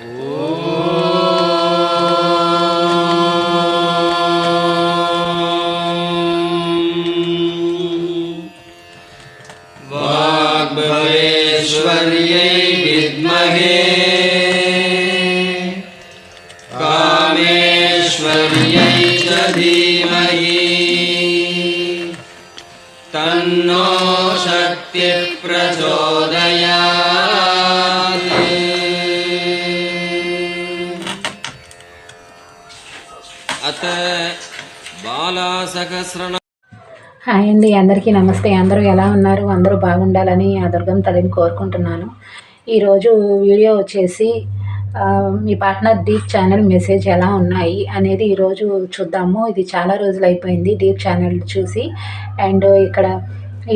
Ooh. అందరికీ నమస్తే. అందరూ ఎలా ఉన్నారు? అందరూ బాగుండాలని ఆ దుర్గం తల్లిని కోరుకుంటున్నాను. ఈరోజు వీడియో వచ్చేసి మీ పార్ట్నర్ డీప్ ఛానల్ మెసేజ్ ఎలా ఉన్నాయి అనేది ఈరోజు చూద్దాము. ఇది చాలా రోజులు అయిపోయింది డీప్ ఛానల్ చూసి. అండ్ ఇక్కడ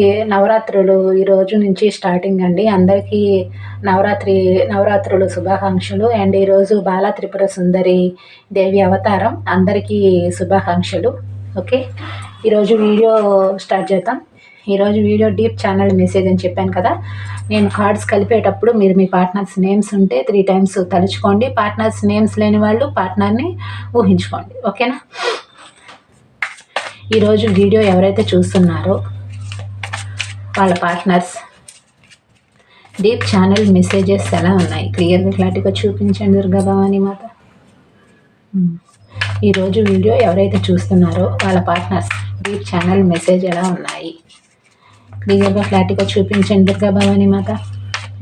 ఈ నవరాత్రులు ఈ రోజు నుంచి స్టార్టింగ్ అండి. అందరికీ నవరాత్రి నవరాత్రులు శుభాకాంక్షలు. అండ్ ఈరోజు బాలా త్రిపుర సుందరి దేవి అవతారం అందరికీ శుభాకాంక్షలు. ఓకే? ఈరోజు వీడియో స్టార్ట్ చేద్దాం. ఈరోజు వీడియో డీప్ ఛానల్ మెసేజ్ అని చెప్పాను కదా. నేను కార్డ్స్ కలిపేటప్పుడు మీరు మీ పార్ట్నర్స్ నేమ్స్ ఉంటే త్రీ టైమ్స్ తలుచుకోండి. పార్ట్నర్స్ నేమ్స్ లేని వాళ్ళు పార్ట్నర్ని ఊహించుకోండి. ఓకేనా? ఈరోజు వీడియో ఎవరైతే చూస్తున్నారో వాళ్ళ పార్ట్నర్స్. డీప్ ఛానల్ మెసేజెస్ ఎలా ఉన్నాయి? క్లియర్గా క్లారిటీగా చూపించండి దుర్గా భవానీ మాత. ఈరోజు వీడియో ఎవరైతే చూస్తున్నారో వాళ్ళ పార్ట్నర్స్ డీప్ ఛానల్ మెసేజ్ ఎలా ఉన్నాయి? క్లియర్గా క్లారిటీగా చూపించండి దుర్గా భవానీ మాత.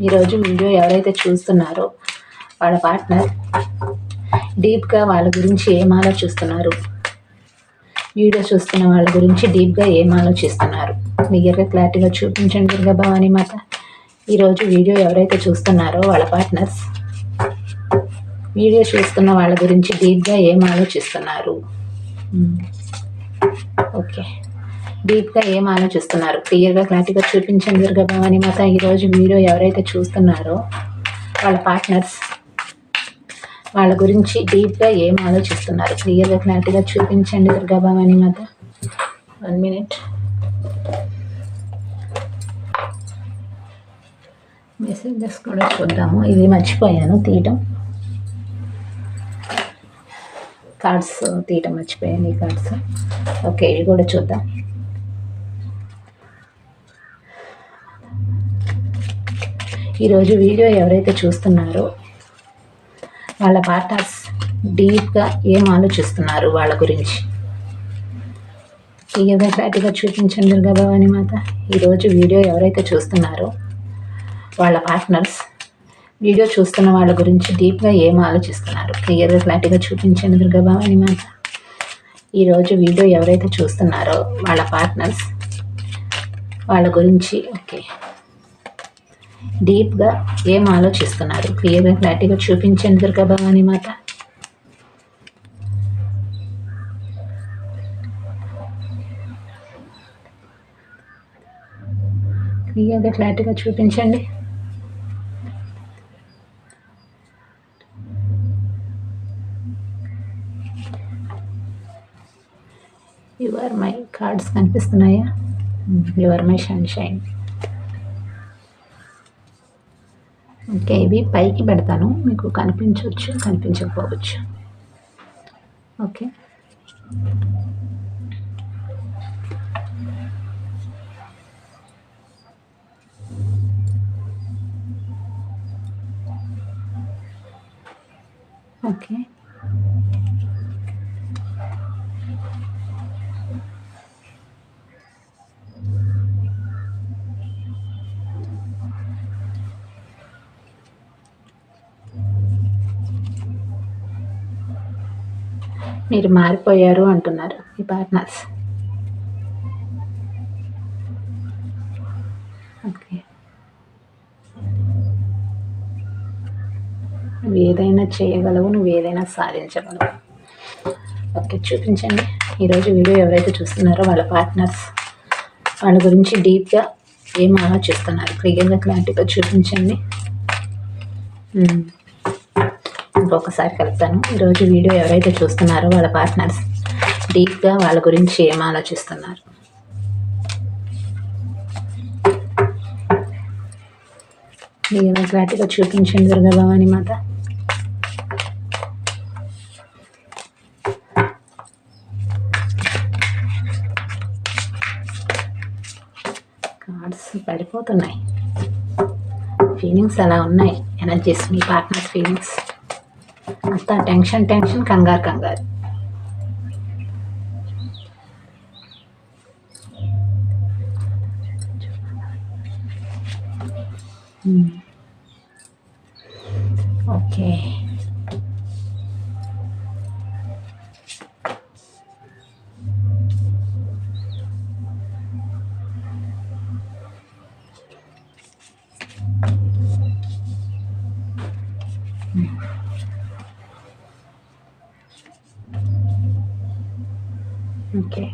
ఈరోజు వీడియో ఎవరైతే చూస్తున్నారో వాళ్ళ పార్ట్నర్ డీప్గా వాళ్ళ గురించి ఏం ఆలోచిస్తున్నారు? వీడియో చూస్తున్న వాళ్ళ గురించి డీప్గా ఏం ఆలోచిస్తున్నారు? క్లియర్గా క్లారిటీగా చూపించండి దుర్గా భవానీ మాత. ఈరోజు వీడియో ఎవరైతే చూస్తున్నారో వాళ్ళ పార్ట్నర్స్ వీడియో చూస్తున్న వాళ్ళ గురించి డీప్గా ఏం ఆలోచిస్తున్నారు? ఓకే. డీప్గా ఏం ఆలోచిస్తున్నారు? క్లియర్గా క్లారిటీగా చూపించండి దుర్గా భవానీ మాత ఈరోజు వీడియో ఎవరైతే చూస్తున్నారో వాళ్ళ పార్ట్నర్స్ వాళ్ళ గురించి డీప్గా ఏం ఆలోచిస్తున్నారు? క్లియర్గా క్లారిటీగా చూపించండి దుర్గా భవానీ మాత. One minute. మెసేజెస్ కూడా చూద్దాము. ఇది మర్చిపోయాను తీయటం కార్డ్స్ తీయటం మర్చిపోయాను ఈ కార్డ్స్ ఓకే ఇవి కూడా చూద్దాం. ఈరోజు వీడియో ఎవరైతే చూస్తున్నారో వాళ్ళ పార్ట్నర్స్ డీప్గా ఏం ఆలోచిస్తున్నారు వాళ్ళ గురించి? క్లియర్గా క్లారిటీగా చూపించండి దుర్గా భవాని మాత ఈరోజు వీడియో ఎవరైతే చూస్తున్నారో వాళ్ళ పార్ట్నర్స్ వీడియో చూస్తున్న వాళ్ళ గురించి డీప్గా ఏం ఆలోచిస్తున్నారు? క్లియర్గా క్లారిటీగా చూపించండి దుర్గా భవానీ మాత ఈరోజు వీడియో ఎవరైతే చూస్తున్నారో వాళ్ళ పార్ట్నర్స్ వాళ్ళ గురించి ఓకే. డీప్గా ఏం ఆలోచిస్తున్నారు? క్లియర్గా క్లారిటీగా చూపించండి దుర్గా భవానీ మాత. క్లియర్గా క్లారిటీగా చూపించండి. యువర్ మై కార్డ్స్ కనిపిస్తున్నాయా? You are my shine shine okay ఇవి పైకి పెడతాను. మీకు కనిపించవచ్చు కనిపించకపోవచ్చు. ఓకే ఓకే మీరు మారిపోయారు అంటున్నారు మీ పార్ట్నర్స్ ఓకే. నువ్వు ఏదైనా చేయగలవు నువ్వు ఏదైనా సాధించగలవు. ఓకే చూపించండి. ఈరోజు వీడియో ఎవరైతే చూస్తున్నారో వాళ్ళ పార్ట్నర్స్ వాళ్ళ గురించి డీప్గా ఏం ఆలోచిస్తున్నారు? క్లియర్గా క్లారిటీగా చూపించండి. ఇంకొకసారి కలుస్తాను ఈరోజు వీడియో ఎవరైతే చూస్తున్నారో వాళ్ళ పార్ట్నర్స్ డీప్గా వాళ్ళ గురించి ఏం ఆలోచిస్తున్నారు? ఏమైనా క్లారిటీగా చూపించండి దుర్గా భవాని మాత. కార్డ్స్ పడిపోతున్నాయి. ఫీలింగ్స్ అలా ఉన్నాయి. ఎనర్జీస్ మీ పార్ట్నర్స్ ఫీలింగ్స్. అంతా టెన్షన్ టెన్షన్ కంగారు కంగారు ఓకే ఓకే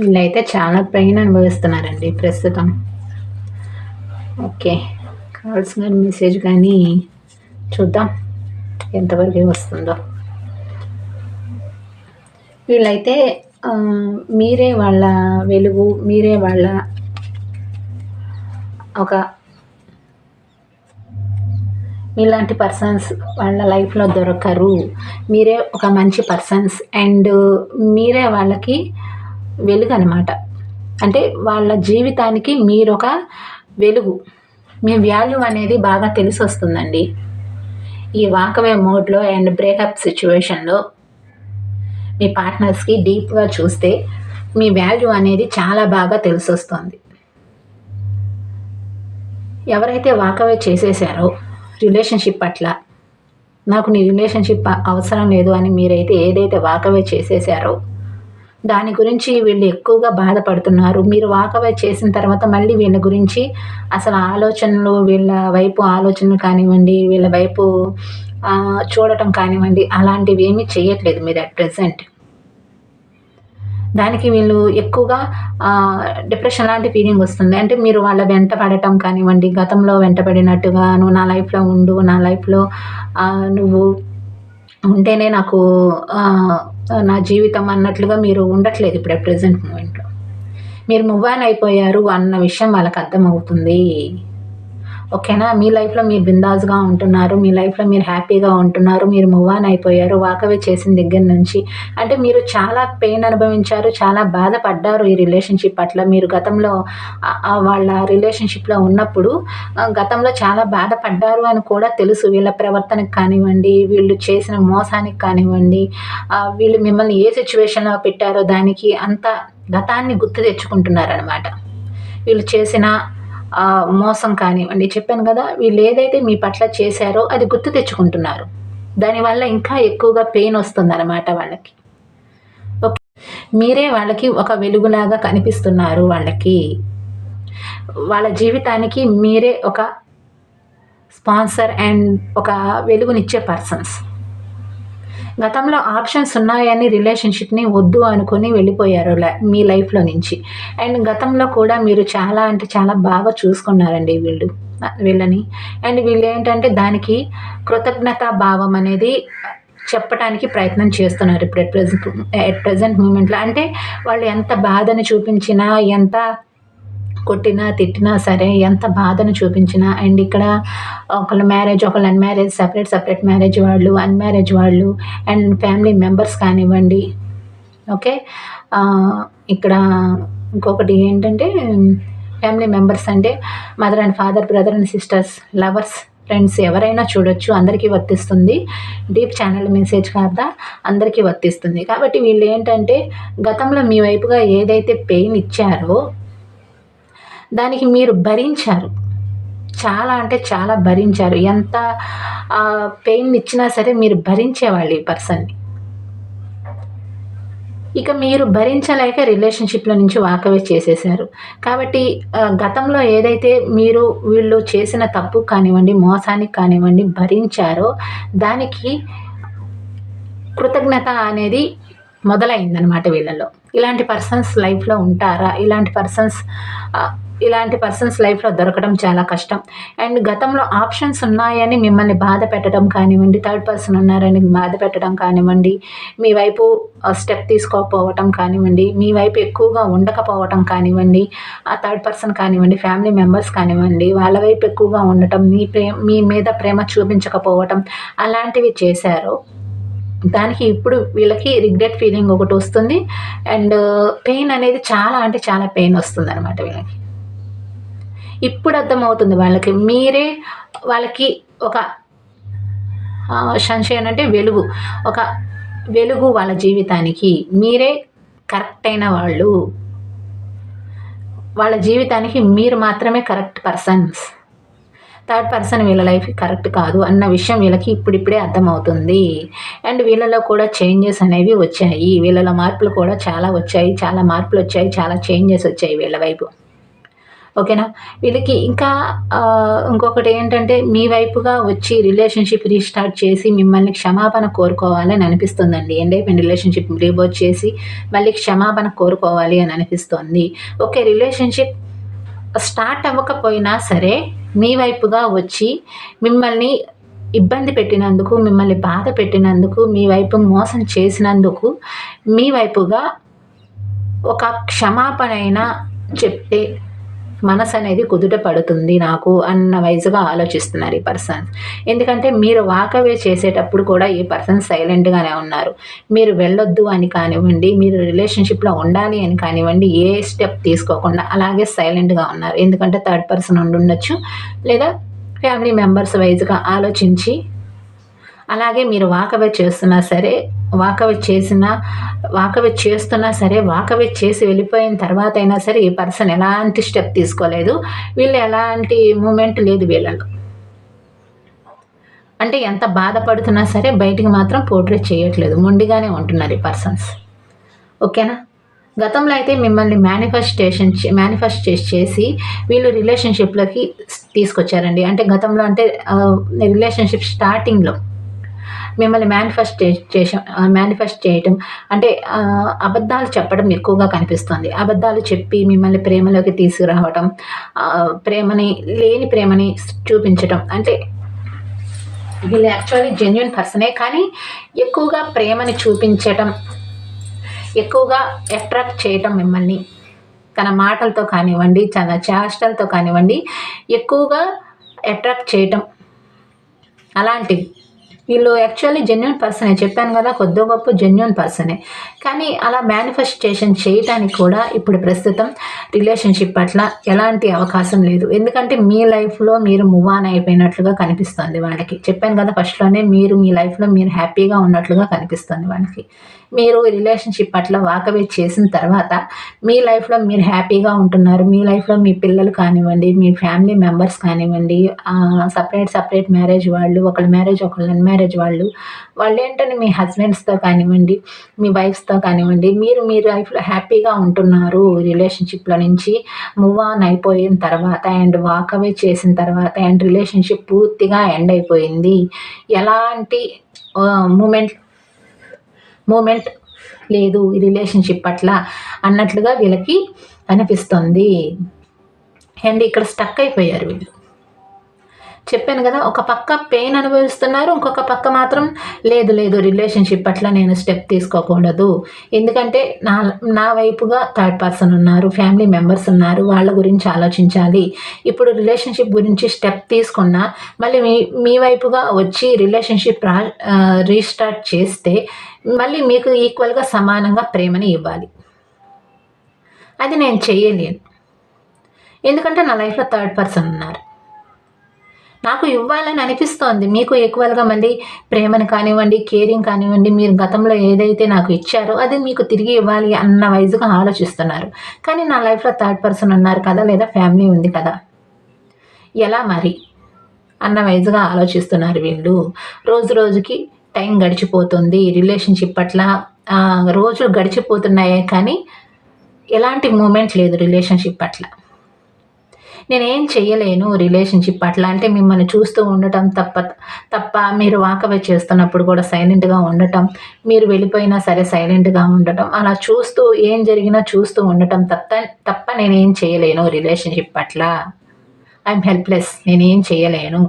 వీళ్ళైతే చాలా పెయిన్ అనుభవిస్తున్నారండి ప్రస్తుతం. ఓకే కాల్స్ కానీ మెసేజ్ కానీ చూద్దాం ఎంతవరకు వస్తుందో. వీళ్ళైతే మీరే వాళ్ళ వెలుగు మీరే వాళ్ళ ఒక మీలాంటి పర్సన్స్ వాళ్ళ లైఫ్లో దొరకరు. మీరే ఒక మంచి పర్సన్స్ అండ్ మీరే వాళ్ళకి వెలుగు అనమాట అంటే వాళ్ళ జీవితానికి మీరు ఒక వెలుగు. మీ వాల్యూ అనేది బాగా తెలిసి వస్తుందండి ఈ వాకవే మోడ్లో అండ్ బ్రేకప్ సిచ్యువేషన్లో మీ పార్ట్నర్స్కి డీప్గా చూస్తే మీ వాల్యూ అనేది చాలా బాగా తెలిసొస్తుంది. ఎవరైతే వాకవే చేసేసారో రిలేషన్షిప్ పట్ల. నాకు నీ రిలేషన్షిప్ అవసరం లేదు అని మీరైతే ఏదైతే వాకవే చేసేసారో దాని గురించి వీళ్ళు ఎక్కువగా బాధపడుతున్నారు. మీరు వాకవే చేసిన తర్వాత మళ్ళీ వీళ్ళ గురించి అసలు ఆలోచనలు వీళ్ళ వైపు ఆలోచనలు కానివ్వండి వీళ్ళ వైపు చూడటం కానివ్వండి అలాంటివి ఏమీ చేయట్లేదు మీరు అట్ ప్రజెంట్ దానికి వీళ్ళు ఎక్కువగా డిప్రెషన్ లాంటి ఫీలింగ్ వస్తుంది. అంటే మీరు వాళ్ళ వెంట పడటం కానివ్వండి గతంలో వెంటపడినట్టుగా నువ్వు నా లైఫ్లో ఉండు నా లైఫ్లో నువ్వు ఉంటేనే నాకు నా జీవితం అన్నట్లుగా మీరు ఉండట్లేదు ఇప్పుడు ప్రజెంట్ మూమెంట్లో మీరు మూవ్ ఆన్ అయిపోయారు అన్న విషయం వాళ్ళకి అర్థమవుతుంది. ఓకేనా? మీ లైఫ్లో మీరు బిందాస్గా ఉంటున్నారు మీ లైఫ్లో మీరు హ్యాపీగా ఉంటున్నారు మీరు మూవ్ ఆన్ అయిపోయారు వాకవే చేసిన దగ్గర నుంచి. అంటే మీరు చాలా పెయిన్ అనుభవించారు చాలా బాధపడ్డారు ఈ రిలేషన్షిప్ పట్ల. మీరు గతంలో వాళ్ళ రిలేషన్షిప్లో ఉన్నప్పుడు గతంలో చాలా బాధపడ్డారు అని కూడా తెలుసు. వీళ్ళ ప్రవర్తనకు కానివ్వండి వీళ్ళు చేసిన మోసానికి కానివ్వండి వీళ్ళు మిమ్మల్ని ఏ సిచ్యువేషన్లో పెట్టారో దానికి అంత గతాన్ని గుర్తు తెచ్చుకుంటున్నారనమాట వీళ్ళు చేసిన మోసం కానివ్వండి. చెప్పాను కదా వీళ్ళు ఏదైతే మీ పట్ల చేశారో అది గుర్తు తెచ్చుకుంటున్నారు. దానివల్ల ఇంకా ఎక్కువగా పెయిన్ వస్తుందన్నమాట వాళ్ళకి. ఓకే. మీరే వాళ్ళకి ఒక వెలుగులాగా కనిపిస్తున్నారు వాళ్ళకి. వాళ్ళ జీవితానికి మీరే ఒక స్పాన్సర్ అండ్ ఒక వెలుగునిచ్చే పర్సన్స్. గతంలో ఆప్షన్స్ ఉన్నాయని రిలేషన్షిప్ని వద్దు అనుకొని వెళ్ళిపోయారు మీ లైఫ్లో నుంచి. అండ్ గతంలో కూడా మీరు చాలా అంటే చాలా బాగా చూసుకున్నారండి వీళ్ళు వీళ్ళని. అండ్ వీళ్ళు ఏంటంటే దానికి కృతజ్ఞతా భావం అనేది చెప్పడానికి ప్రయత్నం చేస్తున్నారు ఇప్పుడు ఎట్ ప్రజెంట్ ఎట్ ప్రజెంట్ మూమెంట్లో అంటే వాళ్ళు ఎంత బాధను చూపించినా ఎంత కొట్టినా తిట్టినా సరే ఎంత బాధను చూపించినా అండ్ ఇక్కడ ఒకళ్ళ మ్యారేజ్ ఒకళ్ళు అన్మ్యారేజ్ సపరేట్ సపరేట్ మ్యారేజ్ వాళ్ళు అన్మ్యారేజ్ వాళ్ళు అండ్ ఫ్యామిలీ మెంబర్స్ కానివ్వండి. ఓకే? ఇక్కడ ఇంకొకటి ఏంటంటే ఫ్యామిలీ మెంబర్స్ అంటే mother and father brother and sisters lovers friends ఎవరైనా చూడొచ్చు అందరికీ వర్తిస్తుంది. డీప్ ఛానల్ మెసేజ్ కాదా? అందరికీ వర్తిస్తుంది. కాబట్టి వీళ్ళు ఏంటంటే గతంలో మీ వైపుగా ఏదైతే పెయిన్ ఇచ్చారో దానికి మీరు భరించారు. చాలా అంటే చాలా భరించారు. ఎంత పెయిన్ ఇచ్చినా సరే మీరు భరించేవాళ్ళు ఈ పర్సన్ని ఇక మీరు భరించలేక రిలేషన్షిప్లో నుంచి వాకవే చేసేసారు కాబట్టి గతంలో ఏదైతే మీరు వీళ్ళు చేసిన తప్పు కానివ్వండి మోసానికి కానివ్వండి భరించారో దానికి కృతజ్ఞత అనేది మొదలైందనమాట వీళ్ళలో. ఇలాంటి పర్సన్స్ లైఫ్లో ఉంటారా? ఇలాంటి పర్సన్స్ ఇలాంటి పర్సన్స్ లైఫ్లో దొరకడం చాలా కష్టం. అండ్ గతంలో ఆప్షన్స్ ఉన్నాయని మిమ్మల్ని బాధ పెట్టడం కానివ్వండి థర్డ్ పర్సన్ ఉన్నారని బాధ పెట్టడం కానివ్వండి మీ వైపు స్టెప్ తీసుకోకపోవటం కానివ్వండి మీ వైపు ఎక్కువగా ఉండకపోవటం కానివ్వండి ఆ థర్డ్ పర్సన్ కానివ్వండి ఫ్యామిలీ మెంబర్స్ కానివ్వండి వాళ్ళ వైపు ఎక్కువగా ఉండటం మీ ప్రేమ మీ మీద ప్రేమ చూపించకపోవటం అలాంటివి చేశారు. దానికి ఇప్పుడు వీళ్ళకి రిగ్రెట్ ఫీలింగ్ ఒకటి వస్తుంది. అండ్ పెయిన్ అనేది చాలా అంటే చాలా పెయిన్ వస్తుంది అనమాట వీళ్ళకి. ఇప్పుడు అర్థమవుతుంది వాళ్ళకి. మీరే వాళ్ళకి ఒక సంశయం అంటే వెలుగు. ఒక వెలుగు వాళ్ళ జీవితానికి. మీరే కరెక్ట్ అయిన వాళ్ళు. వాళ్ళ జీవితానికి మీరు మాత్రమే కరెక్ట్ పర్సన్స్. థర్డ్ పర్సన్ వీళ్ళ లైఫ్ కరెక్ట్ కాదు అన్న విషయం వీళ్ళకి ఇప్పుడిప్పుడే అర్థమవుతుంది. అండ్ వీళ్ళలో కూడా చేంజెస్ అనేవి వచ్చాయి. వీళ్ళలో మార్పులు కూడా చాలా వచ్చాయి. చాలా మార్పులు వచ్చాయి. చాలా చేంజెస్ వచ్చాయి వీళ్ళ వైపు. ఓకేనా? వీళ్ళకి ఇంకా ఇంకొకటి ఏంటంటే మీ వైపుగా వచ్చి రిలేషన్షిప్ రీస్టార్ట్ చేసి మిమ్మల్ని క్షమాపణ కోరుకోవాలని అనిపిస్తుందండి. ఎండ్ అయిపోయిన రిలేషన్షిప్ రీబోట్ చేసి మళ్ళీ క్షమాపణ కోరుకోవాలి అని అనిపిస్తుంది. ఓకే రిలేషన్షిప్ స్టార్ట్ అవ్వకపోయినా సరే మీ వైపుగా వచ్చి మిమ్మల్ని ఇబ్బంది పెట్టినందుకు మిమ్మల్ని బాధ పెట్టినందుకు మీ వైపు మోసం చేసినందుకు మీ వైపుగా ఒక క్షమాపణ అయినా చెప్తే మనసు అనేది కుదుట పడుతుంది నాకు అన్న వైజ్గా ఆలోచిస్తున్నారు ఈ పర్సన్ ఎందుకంటే మీరు వాకవే చేసేటప్పుడు కూడా ఈ పర్సన్ సైలెంట్గానే ఉన్నారు. మీరు వెళ్ళొద్దు అని కానివ్వండి మీరు రిలేషన్షిప్లో ఉండాలి అని కానివ్వండి ఏ స్టెప్ తీసుకోకుండా అలాగే సైలెంట్గా ఉన్నారు. ఎందుకంటే థర్డ్ పర్సన్ ఉండి ఉండొచ్చు లేదా ఫ్యామిలీ మెంబర్స్ వైజ్గా ఆలోచించి అలాగే మీరు వాకవే చేస్తున్నా సరే వాకవే చేసిన వాకవే చేస్తున్నా సరే వాకవే చేసి వెళ్ళిపోయిన తర్వాత అయినా సరే ఈ పర్సన్ ఎలాంటి స్టెప్ తీసుకోలేదు. వీళ్ళు ఎలాంటి మూమెంట్ లేదు వీళ్ళలో. అంటే ఎంత బాధపడుతున్నా సరే బయటికి మాత్రం పోర్ట్రేట్ చేయట్లేదు. మొండిగానే ఉంటున్నారు ఈ పర్సన్స్. ఓకేనా? గతంలో అయితే మిమ్మల్ని మేనిఫెస్టేషన్ మేనిఫెస్ట్ చేసి వీళ్ళు రిలేషన్షిప్లోకి తీసుకొచ్చారండి. అంటే గతంలో అంటే రిలేషన్షిప్ స్టార్టింగ్లో. మిమ్మల్ని మేనిఫెస్ట్ చేసాం మేనిఫెస్ట్ చేయటం అంటే అబద్ధాలు చెప్పడం ఎక్కువగా కనిపిస్తుంది. అబద్ధాలు చెప్పి మిమ్మల్ని ప్రేమలోకి తీసుకురావటం ప్రేమని లేని ప్రేమని చూపించటం అంటే వీళ్ళు యాక్చువల్లీ జెన్యున్ పర్సనే కానీ ఎక్కువగా ప్రేమని చూపించటం ఎక్కువగా అట్రాక్ట్ చేయటం మిమ్మల్ని తన మాటలతో కానివ్వండి తన చేష్టలతో కానివ్వండి ఎక్కువగా అట్రాక్ట్ చేయటం. అలాంటివి వీళ్ళు యాక్చువల్లీ జెన్యున్ పర్సనే చెప్పాను కదా కొద్దో గొప్ప జెన్యున్ పర్సనే కానీ అలా మేనిఫెస్టేషన్ చేయటానికి కూడా ఇప్పుడు ప్రస్తుతం రిలేషన్షిప్ పట్ల ఎలాంటి అవకాశం లేదు. ఎందుకంటే మీ లైఫ్లో మీరు మూవ్ ఆన్ అయిపోయినట్లుగా కనిపిస్తుంది వాళ్ళకి. చెప్పాను కదా ఫస్ట్లోనే మీరు మీ లైఫ్లో మీరు హ్యాపీగా ఉన్నట్లుగా కనిపిస్తుంది వాళ్ళకి. మీరు రిలేషన్షిప్ పట్ల వాకవే చేసిన తర్వాత మీ లైఫ్లో మీరు హ్యాపీగా ఉంటున్నారు. మీ లైఫ్లో మీ పిల్లలు కానివ్వండి మీ ఫ్యామిలీ మెంబర్స్ కానివ్వండి సపరేట్ సపరేట్ మ్యారేజ్ వాళ్ళు ఒకళ్ళ మ్యారేజ్ ఒకళ్ళ మ్యారేజ్ వాళ్ళు. వాళ్ళు ఏంటంటే మీ హస్బెండ్స్తో కానివ్వండి మీ వైఫ్స్తో కానివ్వండి మీరు మీ లైఫ్లో హ్యాపీగా ఉంటున్నారు రిలేషన్షిప్లో నుంచి మూవ్ ఆన్ అయిపోయిన తర్వాత అండ్ వాకవే చేసిన తర్వాత అండ్ రిలేషన్షిప్ పూర్తిగా ఎండ్ అయిపోయింది. ఎలాంటి మూమెంట్ మూమెంట్ లేదు ఈ రిలేషన్షిప్ పట్ల అన్నట్లుగా వీళ్ళకి అనిపిస్తుంది అండ్ ఇక్కడ స్టక్ అయిపోయారు వీళ్ళు. చెప్పాను కదా ఒక పక్క పెయిన్ అనుభవిస్తున్నారు ఇంకొక పక్క మాత్రం లేదు లేదు రిలేషన్షిప్ పట్ల నేను స్టెప్ తీసుకోకూడదు. ఎందుకంటే నా నా వైపుగా థర్డ్ పర్సన్ ఉన్నారు ఫ్యామిలీ మెంబర్స్ ఉన్నారు వాళ్ళ గురించి ఆలోచించాలి. ఇప్పుడు రిలేషన్షిప్ గురించి స్టెప్ తీసుకున్నా మళ్ళీ మీ మీ వైపుగా వచ్చి రిలేషన్షిప్ రా రీస్టార్ట్ చేస్తే మళ్ళీ మీకు ఈక్వల్గా సమానంగా ప్రేమని ఇవ్వాలి. అది నేను చేయలేను. ఎందుకంటే నా లైఫ్లో థర్డ్ పర్సన్ ఉన్నారు. నాకు ఇవ్వాలని అనిపిస్తోంది. మీకు ఈక్వల్గా మళ్ళీ ప్రేమను కానివ్వండి కేరింగ్ కానివ్వండి మీరు గతంలో ఏదైతే నాకు ఇచ్చారో అది మీకు తిరిగి ఇవ్వాలి అన్న వైజ్గా ఆలోచిస్తున్నారు. కానీ నా లైఫ్లో థర్డ్ పర్సన్ ఉన్నారు కదా లేదా ఫ్యామిలీ ఉంది కదా? ఎలా మరి? అన్న వైజుగా ఆలోచిస్తున్నారు వీళ్ళు. రోజు రోజుకి టైం గడిచిపోతుంది. రిలేషన్షిప్ పట్ల రోజులు గడిచిపోతున్నాయే కానీ ఎలాంటి మూమెంట్ లేదు రిలేషన్షిప్ పట్ల. నేనేం చేయలేను రిలేషన్షిప్ అట్లా. అంటే మిమ్మల్ని చూస్తూ ఉండటం తప్ప తప్ప మీరు వాకవే చేస్తున్నప్పుడు కూడా సైలెంట్గా ఉండటం మీరు వెళ్ళిపోయినా సరే సైలెంట్గా ఉండటం అలా చూస్తూ ఏం జరిగినా చూస్తూ ఉండటం తప్ప తప్ప నేనేం చేయలేను రిలేషన్షిప్ పట్ల ఐఎమ్ హెల్ప్లెస్ నేనేం చేయలేను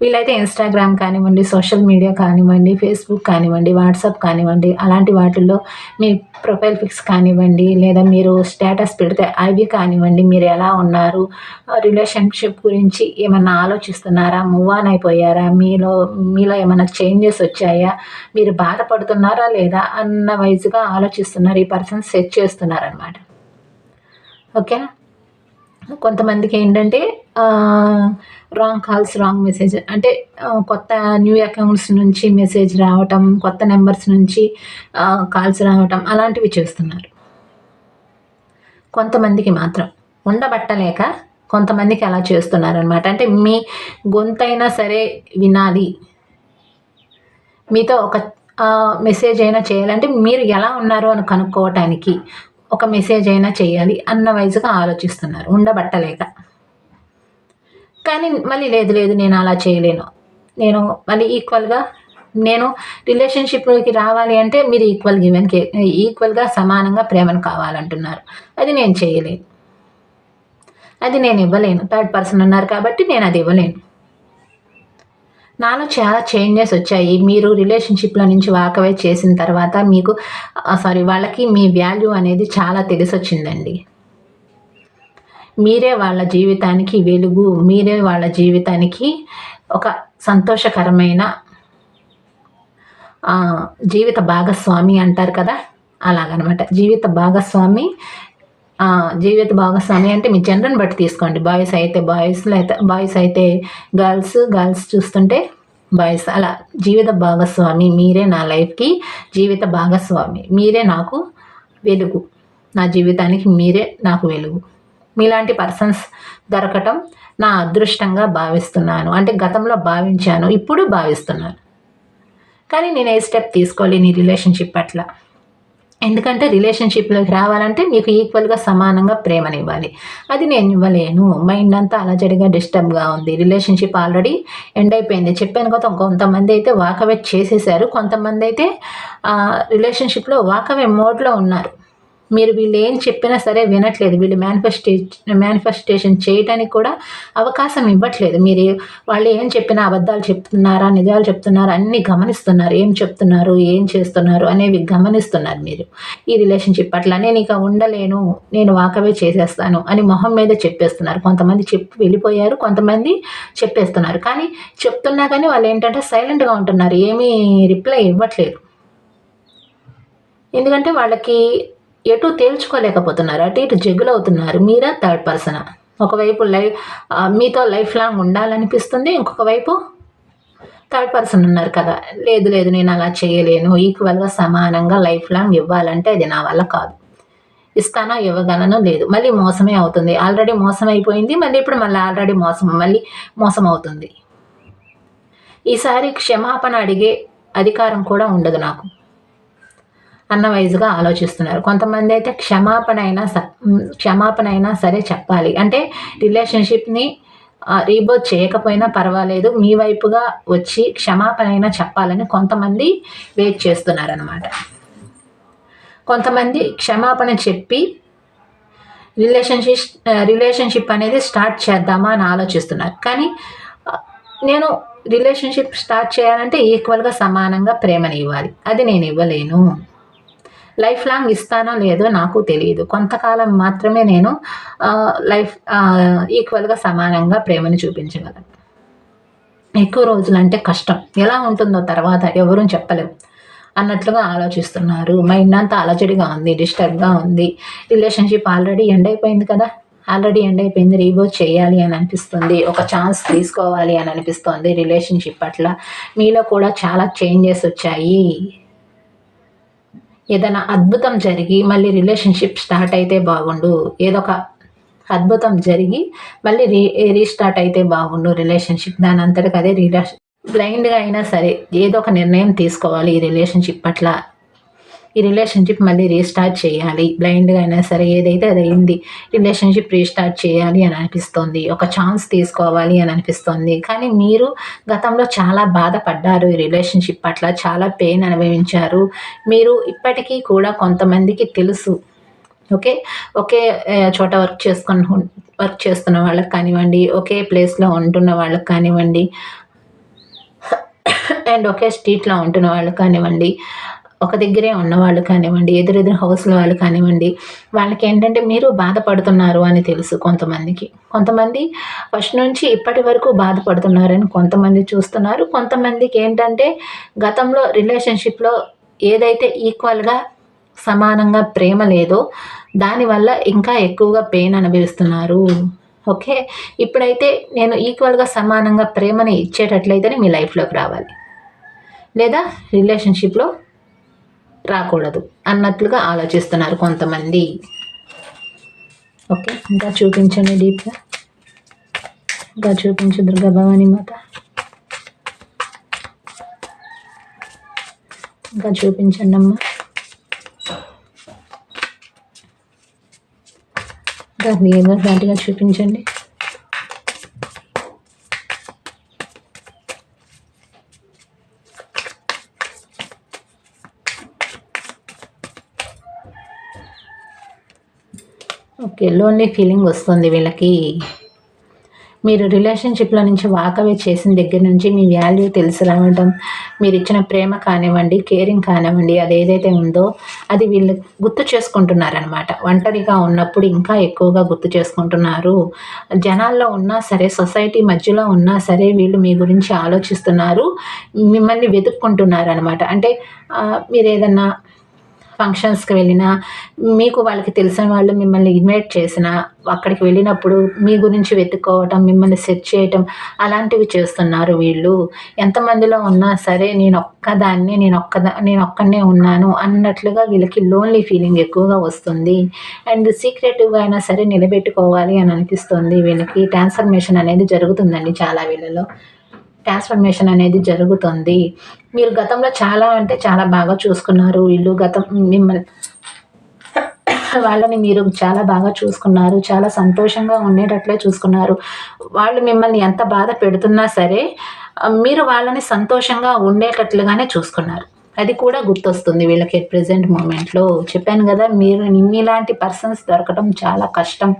వీలైతే ఇన్స్టాగ్రామ్ కానివ్వండి సోషల్ మీడియా కానివ్వండి ఫేస్బుక్ కానివ్వండి వాట్సాప్ కానివ్వండి అలాంటి వాటిల్లో మీ ప్రొఫైల్ పిక్స్ కానివ్వండి లేదా మీరు స్టేటస్ పెడితే అవి కానివ్వండి మీరు ఎలా ఉన్నారు రిలేషన్షిప్ గురించి ఏమన్నా ఆలోచిస్తున్నారా మూవ్ ఆన్ అయిపోయారా మీలో మీలో ఏమైనా చేంజెస్ వచ్చాయా మీరు బాధపడుతున్నారా లేదా అన్న వైజ్గా ఆలోచిస్తున్నారు ఈ పర్సన్ సెట్ చేస్తున్నారనమాట ఓకేనా కొంతమందికి ఏంటంటే రాంగ్ కాల్స్ రాంగ్ మెసేజ్ అంటే కొత్త న్యూ అకౌంట్స్ నుంచి మెసేజ్ రావటం కొత్త నెంబర్స్ నుంచి కాల్స్ రావటం అలాంటివి చేస్తున్నారు. కొంతమందికి మాత్రం ఉండబట్టలేక కొంతమందికి అలా చేస్తున్నారనమాట అంటే మీ గొంతైనా సరే వినాలి. మీతో ఒక మెసేజ్ అయినా చేయాలంటే మీరు ఎలా ఉన్నారో అని కనుక్కోవటానికి ఒక మెసేజ్ అయినా చేయాలి అన్న వైజ్గా ఆలోచిస్తున్నారు. ఉండబట్టలేక. కానీ మళ్ళీ లేదు లేదు నేను అలా చేయలేను. నేను మళ్ళీ ఈక్వల్గా నేను రిలేషన్షిప్లోకి రావాలి అంటే మీరు ఈక్వల్ గివెన్ ఈక్వల్గా సమానంగా ప్రేమను కావాలంటున్నారు. అది నేను చేయలేను అది నేను ఇవ్వలేను. థర్డ్ పర్సన్ ఉన్నారు కాబట్టి నేను అది ఇవ్వలేను. నాలో చాలా చేంజెస్ వచ్చాయి. మీరు రిలేషన్షిప్లో నుంచి వాకవే చేసిన తర్వాత మీకు సారీ వాళ్ళకి మీ వాల్యూ అనేది చాలా తెలిసొచ్చిందండి. మీరే వాళ్ళ జీవితానికి వెలుగు మీరే వాళ్ళ జీవితానికి ఒక సంతోషకరమైన జీవిత భాగస్వామి అంటారు కదా? అలాగనమాట. జీవిత భాగస్వామి జీవిత భాగస్వామి అంటే మీ జనరల్ని బట్టి తీసుకోండి. బాయ్స్ అయితే బాయ్స్ అయితే బాయ్స్ అయితే గర్ల్స్ గర్ల్స్ చూస్తుంటే బాయ్స్. అలా జీవిత భాగస్వామి మీరే నా లైఫ్కి జీవిత భాగస్వామి. మీరే నాకు వెలుగు. నా జీవితానికి మీరే నాకు వెలుగు. మీలాంటి పర్సన్స్ దొరకటం నా అదృష్టంగా భావిస్తున్నాను. అంటే గతంలో భావించాను ఇప్పుడు భావిస్తున్నాను. కానీ నేను ఏ స్టెప్ తీసుకోవాలి నీ రిలేషన్షిప్ పట్ల? ఎందుకంటే రిలేషన్షిప్లోకి రావాలంటే మీకు ఈక్వల్గా సమానంగా ప్రేమనివ్వాలి. అది నేను ఇవ్వలేను. మైండ్ అంతా అలజడిగా డిస్టర్బ్గా ఉంది. రిలేషన్షిప్ ఆల్రెడీ ఎండ్ అయిపోయింది. చెప్పాను కదా కొంతమంది అయితే వాకవే చేసేసారు కొంతమంది అయితే రిలేషన్షిప్లో వాకవే మోడ్లో ఉన్నారు. మీరు వీళ్ళు ఏం చెప్పినా సరే వినట్లేదు. వీళ్ళు మేనిఫెస్టే మేనిఫెస్టేషన్ చేయటానికి కూడా అవకాశం ఇవ్వట్లేదు. మీరు వాళ్ళు ఏం చెప్పినా అబద్ధాలు చెప్తున్నారా నిజాలు చెప్తున్నారా అన్నీ గమనిస్తున్నారు. ఏం చెప్తున్నారు ఏం చేస్తున్నారు అనేవి గమనిస్తున్నారు మీరు. ఈ రిలేషన్షిప్ అట్లా నేను ఇక ఉండలేను నేను వాకవే చేసేస్తాను అని మొహం మీద చెప్పేస్తున్నారు. కొంతమంది చెప్పి వెళ్ళిపోయారు కొంతమంది చెప్పేస్తున్నారు. కానీ చెప్తున్నా కానీ వాళ్ళు ఏంటంటే సైలెంట్గా ఉంటున్నారు. ఏమీ రిప్లై ఇవ్వట్లేదు. ఎందుకంటే వాళ్ళకి ఎటు తేల్చుకోలేకపోతున్నారు అటు ఇటు జగ్గులు అవుతున్నారు మీరా థర్డ్ పర్సన్ ఒకవైపు లైఫ్ మీతో లైఫ్ లాంగ్ ఉండాలనిపిస్తుంది ఇంకొక వైపు థర్డ్ పర్సన్ ఉన్నారు కదా. లేదు లేదు నేను అలా చేయలేను. ఈక్వల్గా సమానంగా లైఫ్ లాంగ్ ఇవ్వాలంటే అది నా వల్ల కాదు. ఇస్తానో ఇవ్వగలను? లేదు. మళ్ళీ మోసమే అవుతుంది. ఆల్రెడీ మోసం అయిపోయింది మళ్ళీ ఇప్పుడు మళ్ళీ ఆల్రెడీ మోసం మళ్ళీ మోసం అవుతుంది ఈసారి క్షమాపణ అడిగే అధికారం కూడా ఉండదు నాకు. అన్న వైజ్గా ఆలోచిస్తున్నారు. కొంతమంది అయితే క్షమాపణ అయినా స క్షమాపణ అయినా సరే చెప్పాలి. అంటే రిలేషన్షిప్ని రీబోత్ చేయకపోయినా పర్వాలేదు. మీ వైపుగా వచ్చి క్షమాపణ అయినా చెప్పాలని కొంతమంది వెయిట్ చేస్తున్నారనమాట కొంతమంది క్షమాపణ చెప్పి రిలేషన్షిప్ రిలేషన్షిప్ అనేది స్టార్ట్ చేద్దామా అని ఆలోచిస్తున్నారు. కానీ నేను రిలేషన్షిప్ స్టార్ట్ చేయాలంటే ఈక్వల్గా సమానంగా ప్రేమని ఇవ్వాలి. అది నేను ఇవ్వలేను. లైఫ్ లాంగ్ ఇస్తానో లేదో నాకు తెలియదు. కొంతకాలం మాత్రమే నేను లైఫ్ ఈక్వల్గా సమానంగా ప్రేమను చూపించగలను. ఎక్కువ రోజులు అంటే కష్టం. ఎలా ఉంటుందో తర్వాత ఎవరూ చెప్పలేం అన్నట్లుగా ఆలోచిస్తున్నారు. మైండ్ అంతా అలజడిగా ఉంది డిస్టర్బ్గా ఉంది. రిలేషన్షిప్ ఆల్రెడీ ఎండ్ అయిపోయింది కదా? ఆల్రెడీ ఎండ్ అయిపోయింది రీబోత్ చేయాలి అని అనిపిస్తుంది. ఒక ఛాన్స్ తీసుకోవాలి అని అనిపిస్తుంది రిలేషన్షిప్ పట్ల. మీలో కూడా చాలా చేంజెస్ వచ్చాయి. ఏదైనా అద్భుతం జరిగి మళ్ళీ రిలేషన్షిప్ స్టార్ట్ అయితే బాగుండు. ఏదో ఒక అద్భుతం జరిగి మళ్ళీ రీ రీస్టార్ట్ అయితే బాగుండు రిలేషన్షిప్. దాని అంతటికి అదే రిలా బ్లైండ్గా అయినా సరే ఏదో ఒక నిర్ణయం తీసుకోవాలి ఈ రిలేషన్షిప్ పట్ల. ఈ రిలేషన్షిప్ మళ్ళీ రీస్టార్ట్ చేయాలి. బ్లైండ్గా అయినా సరే ఏదైతే అది అయింది రిలేషన్షిప్ రీస్టార్ట్ చేయాలి అని అనిపిస్తుంది. ఒక ఛాన్స్ తీసుకోవాలి అని అనిపిస్తుంది. కానీ మీరు గతంలో చాలా బాధపడ్డారు ఈ రిలేషన్షిప్ పట్ల చాలా పెయిన్ అనుభవించారు. మీరు ఇప్పటికీ కూడా కొంతమందికి తెలుసు. ఓకే? ఒకే చోట వర్క్ చేసుకుని వర్క్ చేస్తున్న వాళ్ళకి కానివ్వండి ఒకే ప్లేస్లో ఉంటున్న వాళ్ళకి కానివ్వండి అండ్ ఒకే స్ట్రీట్లో ఉంటున్న వాళ్ళు కానివ్వండి ఒక దగ్గరే ఉన్నవాళ్ళు కానివ్వండి ఎదురెదురు హౌస్ల వాళ్ళు కానివ్వండి వాళ్ళకి ఏంటంటే మీరు బాధపడుతున్నారు అని తెలుసు కొంతమందికి. కొంతమంది ఫస్ట్ నుంచి ఇప్పటి వరకు బాధపడుతున్నారని కొంతమంది చూస్తున్నారు. కొంతమందికి ఏంటంటే గతంలో రిలేషన్షిప్లో ఏదైతే ఈక్వల్గా సమానంగా ప్రేమ లేదో దానివల్ల ఇంకా ఎక్కువగా పెయిన్ అనుభవిస్తున్నారు. ఓకే? ఇప్పుడైతే నేను ఈక్వల్గా సమానంగా ప్రేమని ఇచ్చేటట్లయితేనే మీ లైఫ్లోకి రావాలి. లేదా రిలేషన్షిప్లో రాకూడదు అన్నట్లుగా ఆలోచిస్తున్నారు కొంతమంది. ఓకే ఇంకా చూపించండి డీప్గా ఇంకా చూపించు దుర్గా భవానీ మాత. ఇంకా చూపించండి అమ్మా. ఇంకా క్లియర్గా ఫ్లాట్గా చూపించండి. ఓకే లోన్లీ ఫీలింగ్ వస్తుంది వీళ్ళకి. మీరు రిలేషన్షిప్లో నుంచి వాకవే చేసిన దగ్గర నుంచి మీ వాల్యూ తెలిసి రావడం మీరు ఇచ్చిన ప్రేమ కానివ్వండి కేరింగ్ కానివ్వండి అది ఏదైతే ఉందో అది వీళ్ళు గుర్తు చేసుకుంటున్నారనమాట ఒంటరిగా ఉన్నప్పుడు ఇంకా ఎక్కువగా గుర్తు చేసుకుంటున్నారు. జనాల్లో ఉన్నా సరే సొసైటీ మధ్యలో ఉన్నా సరే వీళ్ళు మీ గురించి ఆలోచిస్తున్నారు మిమ్మల్ని వెతుక్కుంటున్నారు అనమాట అంటే మీరు ఏదన్నా ఫంక్షన్స్కి వెళ్ళినా మీకు వాళ్ళకి తెలిసిన వాళ్ళు మిమ్మల్ని ఇన్వైట్ చేసిన అక్కడికి వెళ్ళినప్పుడు మీ గురించి వెతుక్కోవటం మిమ్మల్ని సెర్చ్ చేయటం అలాంటివి చేస్తున్నారు వీళ్ళు. ఎంతమందిలో ఉన్నా సరే నేను ఒక్కదాన్ని నేను ఒక్కదా నేను ఒక్కనే ఉన్నాను అన్నట్లుగా వీళ్ళకి లోన్లీ ఫీలింగ్ ఎక్కువగా వస్తుంది. అండ్ సీక్రెటివ్గా అయినా సరే నిలబెట్టుకోవాలి అని అనిపిస్తుంది వీళ్ళకి. ట్రాన్స్ఫర్మేషన్ అనేది జరుగుతుందండి చాలా వీళ్ళలో. ట్రాన్స్ఫర్మేషన్ అనేది జరుగుతుంది. మీరు గతంలో చాలా అంటే చాలా బాగా చూసుకున్నారు. వీళ్ళు గతం మిమ్మల్ని వాళ్ళని మీరు చాలా బాగా చూసుకున్నారు. చాలా సంతోషంగా ఉండేటట్లే చూసుకున్నారు. వాళ్ళు మిమ్మల్ని ఎంత బాధ పెడుతున్నా సరే మీరు వాళ్ళని సంతోషంగా ఉండేటట్లుగానే చూసుకున్నారు. అది కూడా గుర్తొస్తుంది వీళ్ళకి ప్రజెంట్ మూమెంట్లో చెప్పాను కదా మీరు మీలాంటి పర్సన్స్ దొరకడం చాలా కష్టం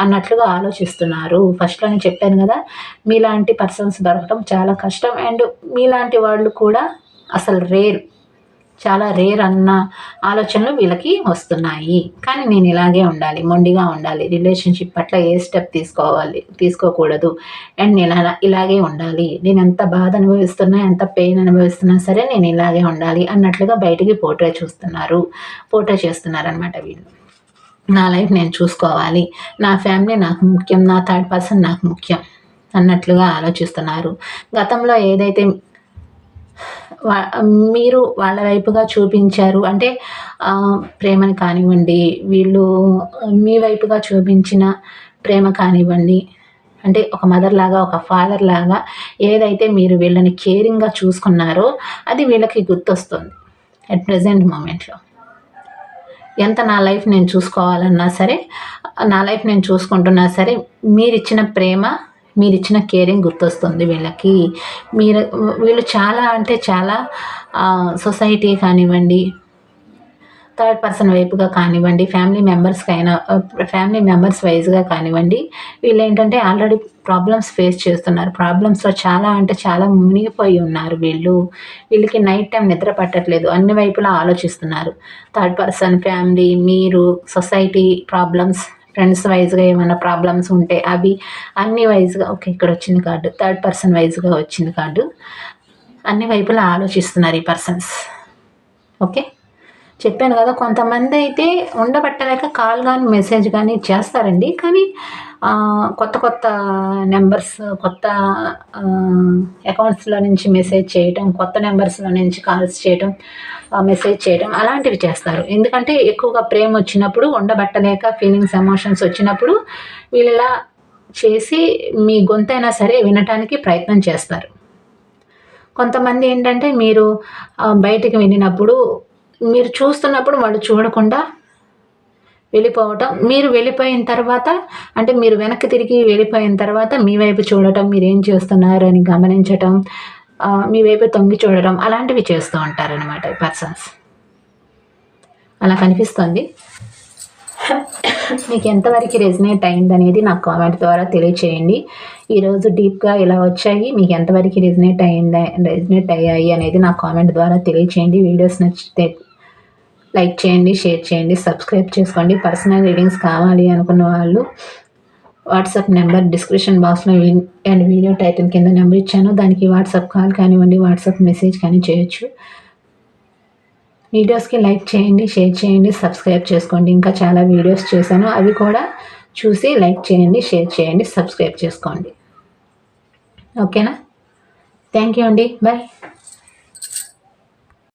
అన్నట్లుగా ఆలోచిస్తున్నారు. ఫస్ట్లో నేను చెప్పాను కదా మీలాంటి పర్సన్స్ దొరకడం చాలా కష్టం. అండ్ మీలాంటి వాళ్ళు కూడా అసలు రేర్ చాలా రేర్ అన్న ఆలోచనలు వీళ్ళకి వస్తున్నాయి. కానీ నేను ఇలాగే ఉండాలి మొండిగా ఉండాలి రిలేషన్షిప్ పట్ల ఏ స్టెప్ తీసుకోవాలి తీసుకోకూడదు. అండ్ నేను అలా ఇలాగే ఉండాలి. నేను ఎంత బాధ అనుభవిస్తున్నా ఎంత పెయిన్ అనుభవిస్తున్నా సరే నేను ఇలాగే ఉండాలి అన్నట్లుగా బయటికి పోర్ట్రే చూస్తున్నారు. పోర్ట్రే చేస్తున్నారు అనమాట వీళ్ళు. నా లైఫ్ నేను చూసుకోవాలి. నా ఫ్యామిలీ నాకు ముఖ్యం. నా థర్డ్ పర్సన్ నాకు ముఖ్యం అన్నట్లుగా ఆలోచిస్తున్నారు. గతంలో ఏదైతే మీరు వాళ్ళ వైపుగా చూపించారు. అంటే ప్రేమని కానివ్వండి వీళ్ళు మీ వైపుగా చూపించిన ప్రేమ కానివ్వండి అంటే ఒక మదర్ లాగా ఒక ఫాదర్ లాగా ఏదైతే మీరు వీళ్ళని కేరింగ్గా చూసుకున్నారో అది వీళ్ళకి గుర్తొస్తుంది. అట్ ప్రజెంట్ మూమెంట్లో ఎంత నా లైఫ్ నేను చూసుకోవాలన్నా సరే నా లైఫ్ నేను చూసుకుంటున్నా సరే మీరు ఇచ్చిన ప్రేమ మీరు ఇచ్చిన కేరింగ్ గుర్తొస్తుంది వీళ్ళకి. మీరు వీళ్ళు చాలా అంటే చాలా సొసైటీ కానివ్వండి థర్డ్ పర్సన్ వైపుగా కానివ్వండి ఫ్యామిలీ మెంబర్స్కైనా ఫ్యామిలీ మెంబర్స్ వైజ్గా కానివ్వండి వీళ్ళు ఏంటంటే ఆల్రెడీ ప్రాబ్లమ్స్ ఫేస్ చేస్తున్నారు. ప్రాబ్లమ్స్లో చాలా అంటే చాలా మునిగిపోయి ఉన్నారు వీళ్ళు. వీళ్ళకి నైట్ టైం నిద్ర పట్టట్లేదు. అన్ని వైపులా ఆలోచిస్తున్నారు. థర్డ్ పర్సన్ ఫ్యామిలీ మీరు సొసైటీ ప్రాబ్లమ్స్ ఫ్రెండ్స్ వైజ్గా ఏమైనా ప్రాబ్లమ్స్ ఉంటే అవి అన్ని వైజ్గా ఓకే ఇక్కడ వచ్చింది కార్డు థర్డ్ పర్సన్ వైజ్గా వచ్చింది కార్డు అన్ని వైపులా ఆలోచిస్తున్నారు ఈ పర్సన్స్ ఓకే చెప్పాను కదా కొంతమంది అయితే ఉండబట్టలేక కాల్ కానీ మెసేజ్ కానీ చేస్తారండి. కానీ కొత్త కొత్త నెంబర్స్ కొత్త అకౌంట్స్లో నుంచి మెసేజ్ చేయటం కొత్త నెంబర్స్లో నుంచి కాల్స్ చేయటం మెసేజ్ చేయటం అలాంటివి చేస్తారు. ఎందుకంటే ఎక్కువగా ప్రేమ వచ్చినప్పుడు ఉండబట్టలేక ఫీలింగ్స్ ఎమోషన్స్ వచ్చినప్పుడు వీళ్ళు ఇలా చేసి మీ గొంతైనా సరే వినటానికి ప్రయత్నం చేస్తారు. కొంతమంది ఏంటంటే మీరు బయటికి వెళ్ళినప్పుడు మీరు చూస్తున్నప్పుడు వాళ్ళు చూడకుండా వెళ్ళిపోవటం. మీరు వెళ్ళిపోయిన తర్వాత అంటే మీరు వెనక్కి తిరిగి వెళ్ళిపోయిన తర్వాత మీ వైపు చూడటం మీరు ఏం చేస్తున్నారు అని గమనించటం మీ వైపు తొంగి చూడటం అలాంటివి చేస్తూ ఉంటారనమాట ఈ పర్సన్స్ అలా కనిపిస్తుంది. మీకు ఎంతవరకు రెజినేట్ అయింది అనేది నాకు కామెంట్ ద్వారా తెలియచేయండి. ఈరోజు డీప్గా ఇలా వచ్చాయి. మీకు ఎంతవరకు రెజినేట్ అయిందా రెజినేట్ అయ్యాయి అనేది నాకు కామెంట్ ద్వారా తెలియచేయండి. వీడియోస్ నచ్చితే లైక్ చేయండి షేర్ చేయండి సబ్స్క్రైబ్ చేసుకోండి. పర్సనల్ రీడింగ్స్ కావాలి అనుకున్న వాళ్ళు వాట్సాప్ నెంబర్ డిస్క్రిప్షన్ బాక్స్లో అండ్ వీడియో టైటిల్ కింద నెంబర్ ఇచ్చాను. దానికి వాట్సాప్ కాల్ కానివ్వండి వాట్సాప్ మెసేజ్ కానీ చేయొచ్చు. వీడియోస్కి లైక్ చేయండి షేర్ చేయండి సబ్స్క్రైబ్ చేసుకోండి. ఇంకా చాలా వీడియోస్ చేశాను. అవి కూడా చూసి లైక్ చేయండి షేర్ చేయండి సబ్స్క్రైబ్ చేసుకోండి. ఓకేనా? థ్యాంక్ యూ అండి. బాయ్.